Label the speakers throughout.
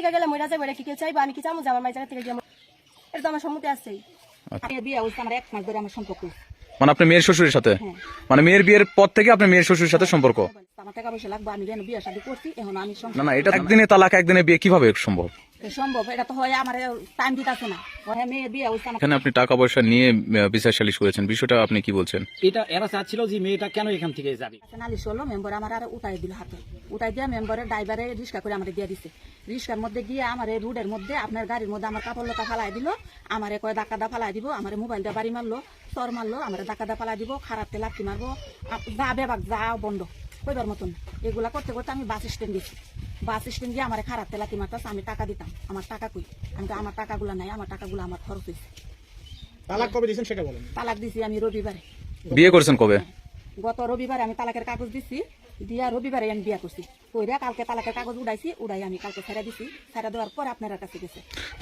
Speaker 1: থেকে গেলে মহিলা যাবে কি কেউ চাইব? আমি কি চামো যে আমার মায়ের জায়গা থেকে এটা তো আমার সম্মতি আছেই।
Speaker 2: বিয়ে হয়েছে আমার এক মাস ধরে আমার সম্পর্ক।
Speaker 3: মানে আপনার মেয়ের শ্বশুরের সাথে?
Speaker 2: হ্যাঁ।
Speaker 3: মানে মেয়ের বিয়ের পর থেকে আপনার মেয়ের শ্বশুরের সাথে সম্পর্ক?
Speaker 2: আমার টাকা পয়সা লাগবে আমি বিয়ে শাদী করছি? এখন আমি
Speaker 3: না না এটা একদিনে তালাক একদিনে বিয়ে কীভাবে সম্ভব?
Speaker 2: সম্ভব এটা তো হয় আমার টাইম দিতেছে না। হয় মেয়ে বিয়ে
Speaker 3: এখানে আপনি টাকা পয়সা নিয়ে আহ, বিচার সালিশ করেছেন। বিষয়টা আপনি কি বলছেন?
Speaker 4: এটা এরা চাচ্ছিল যে মেয়েটা কেন এখান থেকে যাবে?
Speaker 2: হলো মেম্বার আমার আর উঠাই দিল হাতে। উঠাই দিয়ে মেম্বারের ড্রাইভারে রিক্সা করে আমার দিয়ে দিছে। রিক্সার মধ্যে গিয়ে আমার এই রোডের মধ্যে আপনার গাড়ির মধ্যে আমার কাপড় লতা ফালাই দিল। আমার কয় ডাকা দা ফালাই দিব। আমার মোবাইল দিয়ে বাড়ি মারলো চর মারলো। আমার ডাকা দা ফালাই দিব খারাপ লাঠি মারবো। আপ- যা বেবাক যা বন্ধ। কইবার মতন। এগুলা করতে করতে আমি বাস স্ট্যান্ড গেছি বাস স্ট্যান্ড দিয়ে আমার খারাপ তেলাতি মাতাস আমি টাকা দিতাম। আমার টাকা কই? আমি তো আমার টাকাগুলো নাই আমার টাকাগুলো আমার খরচ হয়েছে
Speaker 5: তালাক কবে দিয়েছেন সেটা বলেন।
Speaker 2: তালাক দিছি আমি রবিবারে।
Speaker 3: বিয়ে করেছেন কবে?
Speaker 2: গত রবিবারে আমি তালাকের কাগজ দিছি দিয়া রবিবারে আমি বিয়া করছি। কইরা কালকে তালাকের কাগজ উড়াইছি উড়াই আমি কালকে ছেড়ে দিছি ছেড়ে দেওয়ার পর আপনার কাছে গেছে।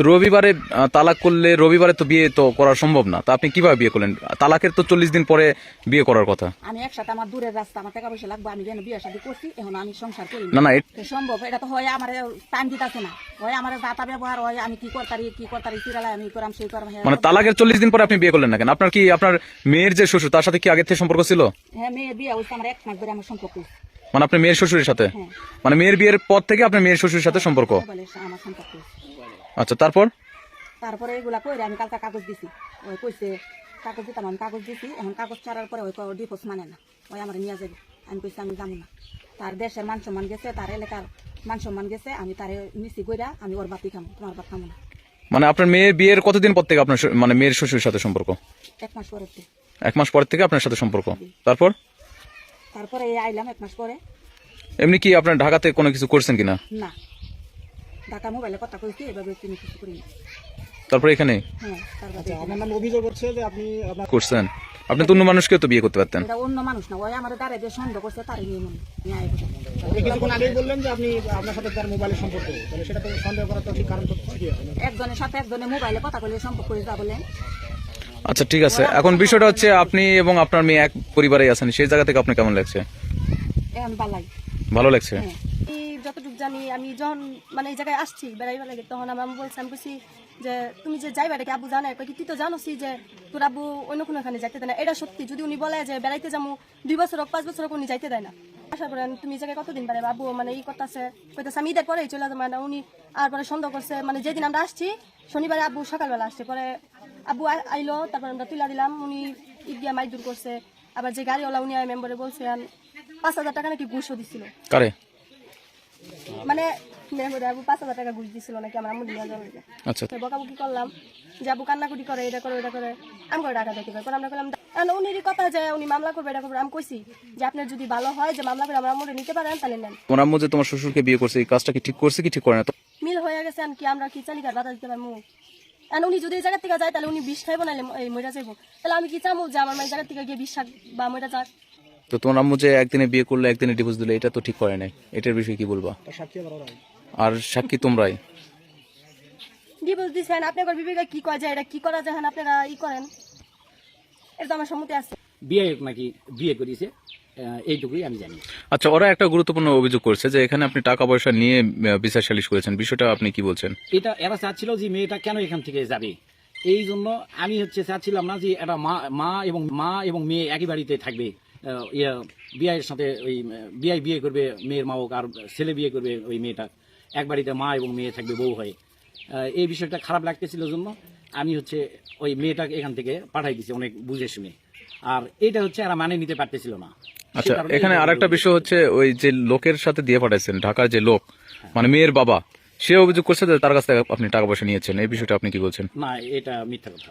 Speaker 3: রবিবারে তালাক করলে রবিবারে তো বিয়ে তো করা সম্ভব না। তা আপনি কীভাবে বিয়ে করলেন? তালাকের তো চল্লিশ দিন পরে বিয়ে করার কথা।
Speaker 2: আমি একসাথে আমার দূরের রাস্তা আমার টাকা পয়সা লাগবে আমি যেন বিয়ে শাদী করছি এখন আমি সংসার করি
Speaker 3: না। না
Speaker 2: সম্ভব এটা তো হয় আমার টাইম দিতে আছে না। হয় আমার যাতা ব্যবহার হয় আমি কি করতারি কি করতারি সিরালাই আমি করাম সেই করাম হ্যাঁ।
Speaker 3: মানে তালাকের চল্লিশ দিন পরে আপনি বিয়ে করলেন না কেন? আপনার কি আপনার মেয়ের যে শ্বশুর তার সাথে কি আগের থেকে সম্পর্ক ছিল?
Speaker 2: হ্যাঁ মেয়ে বিয়ে হয়েছে আমার এক মাস ধরে আমার সম্পর্ক।
Speaker 3: মানে আপনার মেয়ের শ্বশুরের সাথে?
Speaker 2: হ্যাঁ।
Speaker 3: মানে মেয়ের বিয়ের পর থেকে আপনার মেয়ের শ্বশুরের সাথে সম্পর্ক?
Speaker 2: হয়েছে।
Speaker 3: আচ্ছা তারপর?
Speaker 2: তারপরে এগুলা কইরে আমি কালকে কাগজ দিছি। ওই কইছে কাগজ দিতাম আমি কাগজ দিছি। এখন কাগজ ছাড়ার পরে ওই ডিপোজ মানে না। ওই আমার নিয়ে যাবে। আমি কইছি আমি যাব না। তার দেশের মান সম্মান গেছে তার এলাকার মান সম্মান গেছে। আমি তারে মিশি কইরা আমি ওর বাতি খামো তোমার বাত খামো না।
Speaker 3: মানে আপনার মেয়ের বিয়ের কতদিন পর থেকে আপনার মানে মেয়ের শ্বশুরের সাথে সম্পর্ক?
Speaker 2: এক মাস পরে
Speaker 3: এক মাস পর থেকে আপনার সাথে সম্পর্ক। তারপর?
Speaker 2: তারপরে এই আইলাম এক মাস পরে।
Speaker 3: এমনি কি আপনার ঢাকাতে কোনো কিছু করছেন কিনা?
Speaker 2: না। ঢাকা মোবাইলে কথা কইছি এভাবে কিছু করি না।
Speaker 3: তারপর এখানে?
Speaker 2: হ্যাঁ তারপরে
Speaker 5: আচ্ছা আপনার নাম অভিযোগ হচ্ছে যে আপনি আপনার
Speaker 3: করছেন। আপনি তো অন্য মানুষকে তো বিয়ে করতে পারতেন।
Speaker 2: এটা অন্য মানুষ না ওই আমার দ্বারা যে সন্দেহ করছে তার নিয়ে মনে নিয়ে
Speaker 5: আপনি কিছুক্ষণ আগেই বললেন যে আপনি আপনার সাথে তার মোবাইলের সম্পর্ক তাহলে সেটা তো সন্দেহ করার তো ঠিক কারণ তো কি
Speaker 2: একজনের সাথে একজনের মোবাইলে কথা কইলে সম্পর্ক করে যা বলেন
Speaker 3: আচ্ছা ঠিক আছে। এখন বিষয়টা হচ্ছে আপনি এবং আপনার মেয়ে এক পরিবারেই আছেন। সেই জায়গা থেকে আপনার কেমন লাগছে? ভালো লাগছে?
Speaker 2: হ্যাঁ।
Speaker 1: যতটুকু জানি আমি যখন মানে এই জায়গায় আসছি বেড়াইবার লাগে তখন আমার বলছে আমি বলছি যে তুমি যে যাইবা আব্বু জানে? তুই তো জানোসি যে তোর আব্বু অন্য কোনো যাইতে দেয় না। এটা সত্যি। যদি উনি বলে যে বেড়াইতে যাব দুই বছর হোক পাঁচ বছর হোক উনি যাইতে দেয় না। আশা করেন তুমি এই জায়গায় কতদিন পারে আব্বু মানে ই করতেছে কইতেছে আমি ঈদের পরেই চলে যাব। না উনি আর পরে সন্দেহ করছে মানে যেদিন আমরা আসছি শনিবারে আব্বু সকালবেলা আসছে। পরে আব্বু আ- আইলো তারপর আমরা তুলা দিলাম উনি গিয়া মাইক দূর করছে। আবার যে গাড়িওয়ালা উনি মেম্বারে বলছে পাঁচ হাজার টাকা নাকি ঘুষও দিছিল?
Speaker 3: কারে?
Speaker 1: মানে আবু পাঁচ হাজার টাকা ঘুষ দিছিল নাকি আমার আম্মু নিয়ে যাওয়ার
Speaker 3: আচ্ছা।
Speaker 1: বকাবকি করলাম যে আবু কান্নাকুটি করে এটা করে করে আমি করে টাকা দিতে পারি আমরা করলাম উনিরই কথা যে উনি মামলা করবে এটা করবে। আমি কইছি যে আপনার যদি ভালো হয় যে মামলা করে আমার আম্মুরে নিতে পারেন তাহলে নেন।
Speaker 3: তোমার আম্মু যে তোমার শ্বশুরকে বিয়ে করছে এই কাজটা কি ঠিক করছে কি ঠিক করে না?
Speaker 1: মিল হয়ে গেছে আমি কি আমরা কি চালিকার বাধা দিতে পারব? এখন উনি যদি এই জায়গা থেকে যায় তাহলে উনি বিষ খাইবো নাহলে এই মইরা যাইবো। তাহলে আমি কি চামু যে আমার মায়ের জায়গা থেকে গিয়ে বিষ খাক বা মইরা যাক?
Speaker 3: তো তোমার আম্মু যে একদিনে বিয়ে করলে একদিনে ডিভোর্স দিলে এটা তো ঠিক করে নাই। এটার বিষয়ে কি বলবা? আর সাক্ষী তোমরাই?
Speaker 1: ডিভোর্স দিচ্ছেন আপনি একবার বিবেকে কি করা যায় এটা কি করা যায় হ্যাঁ, আপনারা ই করেন। এটা তো আমার সম্মতি আছে।
Speaker 4: বিয়ে নাকি বিয়ে করেছে? আহ, এইটুকুই আমি জানি।
Speaker 3: আচ্ছা ওরা একটা গুরুত্বপূর্ণ অভিযোগ করছে যে এখানে আপনি টাকা পয়সা নিয়ে বিচার সালিশ করেছেন। বিষয়টা আপনি কি বলছেন?
Speaker 4: এটা এরা চাচ্ছিল যে মেয়েটা কেন এখান থেকে যাবে? এই জন্য আমি হচ্ছে চাচ্ছিলাম না যে একটা মা মা এবং মা এবং মেয়ে একই বাড়িতে থাকবে। ইয়ে, বিয়ের সাথে ওই বিয়ে বিয়ে করবে মেয়ের মা হোক আর ছেলে বিয়ে করবে ওই মেয়েটা। এক বাড়িতে মা এবং মেয়ে থাকবে বউ হয়ে। এই বিষয়টা খারাপ লাগতেছিল জন্য আমি হচ্ছে ওই মেয়েটাকে এখান থেকে পাঠাই দিছি অনেক বুঝে শুনে। আর এটা হচ্ছে এরা মানে নিতে পারতেছিল না।
Speaker 3: আচ্ছা এখানে
Speaker 4: আর
Speaker 3: আরেকটা বিষয় হচ্ছে ওই যে লোকের সাথে দিয়ে পাঠাইছেন ঢাকার যে লোক মানে মেয়ের বাবা সে অভিযোগ করছে যে তার কাছ থেকে আপনি টাকা পয়সা নিয়েছেন এই বিষয়টা আপনি কি বলছেন?
Speaker 4: না এটা মিথ্যা কথা।